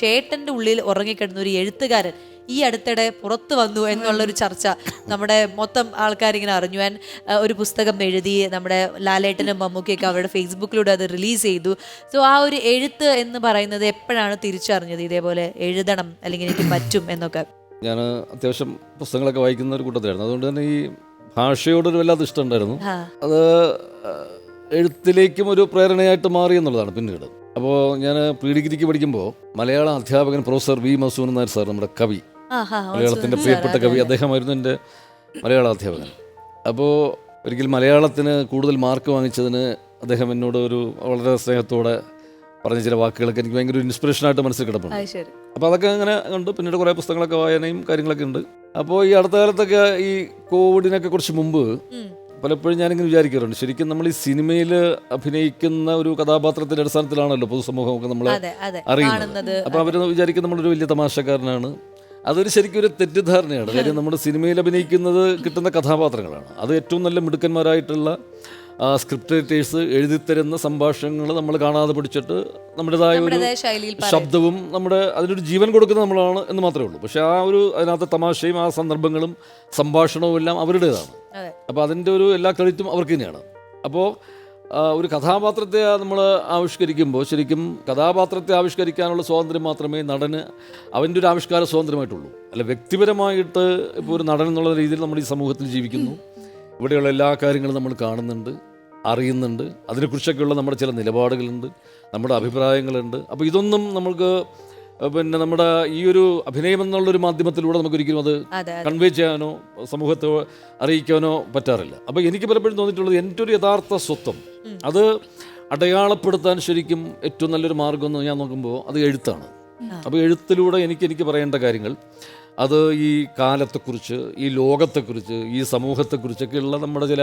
ചേട്ടന്റെ ഉള്ളിൽ ഉറങ്ങിക്കിടന്ന ഒരു എഴുത്തുകാരൻ ഈ അടുത്തിടെ പുറത്തു വന്നു എന്നുള്ളൊരു ചർച്ച നമ്മുടെ മൊത്തം ആൾക്കാരിങ്ങനെ അറിഞ്ഞു. ഞാൻ ഒരു പുസ്തകം എഴുതി നമ്മുടെ ലാലേട്ടനും മമ്മൂക്കിയൊക്കെ അവരുടെ ഫേസ്ബുക്കിലൂടെ അത് റിലീസ് ചെയ്തു. സോ ആ ഒരു എഴുത്ത് എന്ന് പറയുന്നത് എപ്പോഴാണ് തിരിച്ചറിഞ്ഞത്? ഇതേപോലെ എഴുതണം അല്ലെങ്കിൽ എനിക്ക് പറ്റും എന്നൊക്കെ. ഞാൻ അത്യാവശ്യം പുസ്തകങ്ങളൊക്കെ വായിക്കുന്ന ഒരു കൂട്ടത്തിലായിരുന്നു. അതുകൊണ്ട് തന്നെ ഈ ഭാഷയോടൊരു വല്ലാത്ത ഇഷ്ടമുണ്ടായിരുന്നു അത് എഴുത്തിലേക്കും ഒരു പ്രേരണയായിട്ട് മാറി എന്നുള്ളതാണ് പിന്നീട്. അപ്പോൾ ഞാൻ പ്രീ ഡിഗ്രിക്ക് പഠിക്കുമ്പോൾ മലയാള അധ്യാപകൻ professor V Masoon Nair sir നമ്മുടെ കവി. മലയാളത്തിന്റെ പ്രിയപ്പെട്ട കവി. അദ്ദേഹമായിരുന്നു എന്റെ മലയാള അധ്യാപകൻ. അപ്പോൾ ഒരിക്കൽ മലയാളത്തിന് കൂടുതൽ മാർക്ക് വാങ്ങിച്ചതിന് അദ്ദേഹം എന്നോട് ഒരു വളരെ സ്നേഹത്തോടെ പറഞ്ഞ ചില വാക്കുകളൊക്കെ എനിക്ക് ഭയങ്കര ഒരു ഇൻസ്പിറേഷനായിട്ട് മനസ്സിൽ കിടപ്പുണ്ട്. അപ്പോൾ അതൊക്കെ അങ്ങനെ കണ്ട് പിന്നീട് കുറേ പുസ്തകങ്ങളൊക്കെ വായനയും കാര്യങ്ങളൊക്കെ ഉണ്ട്. അപ്പോൾ ഈ അടുത്ത കാലത്തൊക്കെ ഈ കോവിഡിനൊക്കെ കുറച്ച് മുമ്പ്. പലപ്പോഴും ഞാനിങ്ങനെ വിചാരിക്കാറുണ്ട്. ശരിക്കും നമ്മൾ ഈ സിനിമയിൽ അഭിനയിക്കുന്ന ഒരു കഥാപാത്രത്തിന്റെ അടിസ്ഥാനത്തിലാണല്ലോ പൊതുസമൂഹമൊക്കെ നമ്മൾ അറിയുന്നത്. അപ്പൊ അപ്പോൾ അവർ വിചാരിക്കും നമ്മളൊരു വലിയ തമാശക്കാരനാണ്. അതൊരു ശരിക്കും ഒരു തെറ്റിദ്ധാരണയാണ്. കാര്യം നമ്മുടെ സിനിമയിൽ അഭിനയിക്കുന്നത് കിട്ടുന്ന കഥാപാത്രങ്ങളാണ്. അത് ഏറ്റവും നല്ല മിടുക്കന്മാരായിട്ടുള്ള സ്ക്രിപ്റ്റ് റൈറ്റേഴ്സ് എഴുതിത്തരുന്ന സംഭാഷണങ്ങൾ നമ്മൾ കാണാതെ പഠിച്ചിട്ട് നമ്മുടേതായ ഒരു. ശബ്ദവും നമ്മുടെ അതിനൊരു ജീവൻ കൊടുക്കുന്നത് നമ്മളാണ് എന്ന് മാത്രമേ ഉള്ളൂ. പക്ഷേ ആ ഒരു അതിനകത്ത് തമാശയും ആ സന്ദർഭങ്ങളും സംഭാഷണവും എല്ലാം അവരുടേതാണ്. അപ്പോൾ അതിന്റെ ഒരു എല്ലാ ക്രെഡിറ്റും അവർക്ക് തന്നെയാണ്. അപ്പോൾ ഒരു കഥാപാത്രത്തെ നമ്മൾ ആവിഷ്കരിക്കുമ്പോൾ ശരിക്കും കഥാപാത്രത്തെ ആവിഷ്കരിക്കാനുള്ള സ്വാതന്ത്ര്യം മാത്രമേ നടന് അവന്റെ ഒരു ആവിഷ്കാര സ്വാതന്ത്ര്യമായിട്ടുള്ളൂ. അല്ല വ്യക്തിപരമായിട്ട് ഇപ്പോൾ ഒരു നടൻ എന്നുള്ള രീതിയിൽ നമ്മൾ ഈ സമൂഹത്തിൽ ജീവിക്കുന്നു. ഇവിടെയുള്ള എല്ലാ കാര്യങ്ങളും നമ്മൾ കാണുന്നുണ്ട് അറിയുന്നുണ്ട്. അതിനെക്കുറിച്ചൊക്കെയുള്ള നമ്മുടെ ചില നിലപാടുകളുണ്ട് നമ്മുടെ അഭിപ്രായങ്ങളുണ്ട്. അപ്പോൾ ഇതൊന്നും നമുക്ക് പിന്നെ നമ്മുടെ ഈ ഒരു അഭിനയം എന്നുള്ളൊരു മാധ്യമത്തിലൂടെ നമുക്ക് ഒരിക്കലും അത് കൺവേ ചെയ്യാനോ സമൂഹത്തെ അറിയിക്കാനോ പറ്റാറില്ല. അപ്പോൾ എനിക്ക് പലപ്പോഴും തോന്നിയിട്ടുള്ളത് എന്റെ ഒരു യഥാർത്ഥ സ്വത്വം അത് അടയാളപ്പെടുത്താൻ ശരിക്കും ഏറ്റവും നല്ലൊരു മാർഗം എന്ന് ഞാൻ നോക്കുമ്പോൾ അത് എഴുത്താണ്. അപ്പോൾ എഴുത്തിലൂടെ എനിക്ക് എനിക്ക് പറയേണ്ട കാര്യങ്ങൾ. അത് ഈ കാലത്തെക്കുറിച്ച് ഈ ലോകത്തെക്കുറിച്ച് ഈ സമൂഹത്തെക്കുറിച്ചൊക്കെയുള്ള നമ്മുടെ ചില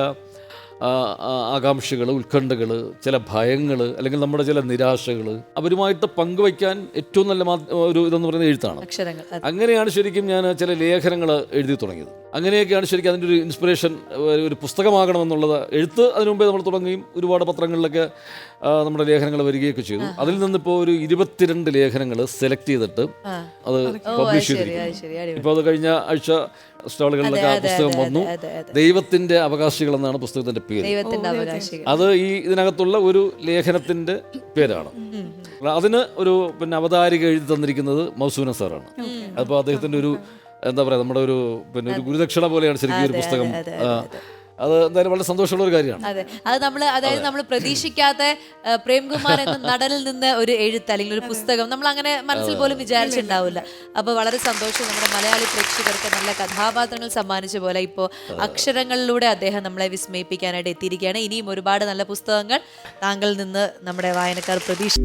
ആകാംക്ഷകൾ ഉത്കണ്ഠകൾ ചില ഭയങ്ങൾ അല്ലെങ്കിൽ നമ്മുടെ ചില നിരാശകൾ അവരുമായിട്ട് പങ്കുവയ്ക്കാൻ ഏറ്റവും നല്ല ഒരു ഇതെന്ന് പറയുന്നത് എഴുത്താണ്. അങ്ങനെയാണ് ശരിക്കും ഞാൻ ചില ലേഖനങ്ങൾ എഴുതി തുടങ്ങിയത്. അങ്ങനെയൊക്കെയാണ് ശരിക്കും അതിന്റെ ഒരു ഇൻസ്പിറേഷൻ ഒരു- പുസ്തകമാകണമെന്നുള്ളത്. എഴുത്ത് അതിനു മുമ്പേ നമ്മൾ തുടങ്ങുകയും ഒരുപാട് പത്രങ്ങളിലൊക്കെ നമ്മുടെ ലേഖനങ്ങൾ വരികയൊക്കെ ചെയ്തു. അതിൽ നിന്നിപ്പോൾ ഒരു ഇരുപത്തിരണ്ട് ലേഖനങ്ങൾ സെലക്ട് ചെയ്തിട്ട് അത് പബ്ലിഷ് ചെയ്തിരിക്കും ഇപ്പോൾ അത് കഴിഞ്ഞ ആഴ്ച സ്റ്റാളുകളിലൊക്കെ ആ പുസ്തകം വന്നു. ദൈവത്തിന്റെ അവകാശികൾ എന്നാണ് പുസ്തകത്തിന്റെ പേര്. ദൈവത്തിന്റെ അവകാശികൾ. അത് ഈ ഇതിനകത്തുള്ള ഒരു ലേഖനത്തിന്റെ പേരാണ്. അതിന് ഒരു പിന്നെ അവതാരിക എഴുതി തന്നിരിക്കുന്നത് മൗസൂന സാറാണ്. അപ്പോൾ അദ്ദേഹത്തിന്റെ ഒരു എന്താ പറയാ നമ്മുടെ ഒരു പിന്നെ ഒരു ഗുരുദക്ഷിണ പോലെയാണ് ശരിക്കും ഈ ഒരു പുസ്തകം. അതെ, ആ, അത് എന്തായാലും വളരെ സന്തോഷമുള്ള ഒരു കാര്യമാണ്. അതെ. അത് നമ്മൾ അതായത് നമ്മൾ പ്രതീക്ഷിക്കാത്ത പ്രേംകുമാർ എന്ന നടനിൽ നിന്ന് ഒരു എഴുത്ത് അല്ലെങ്കിൽ ഒരു പുസ്തകം നമ്മൾ അങ്ങനെ മനസ്സിൽ പോലും വിചാരിച്ചിട്ടുണ്ടാവില്ല. അപ്പൊ വളരെ സന്തോഷം നമ്മുടെ മലയാളി പ്രേക്ഷകർക്ക് നല്ല കഥാപാത്രങ്ങൾ സമ്മാനിച്ച പോലെ ഇപ്പോൾ അക്ഷരങ്ങളിലൂടെ അദ്ദേഹം നമ്മളെ വിസ്മയിപ്പിക്കാനായിട്ട് എത്തിയിരിക്കുകയാണ്. ഇനിയും ഒരുപാട് നല്ല പുസ്തകങ്ങൾ താങ്കളിൽ നിന്ന് നമ്മുടെ വായനക്കാർ പ്രതീക്ഷ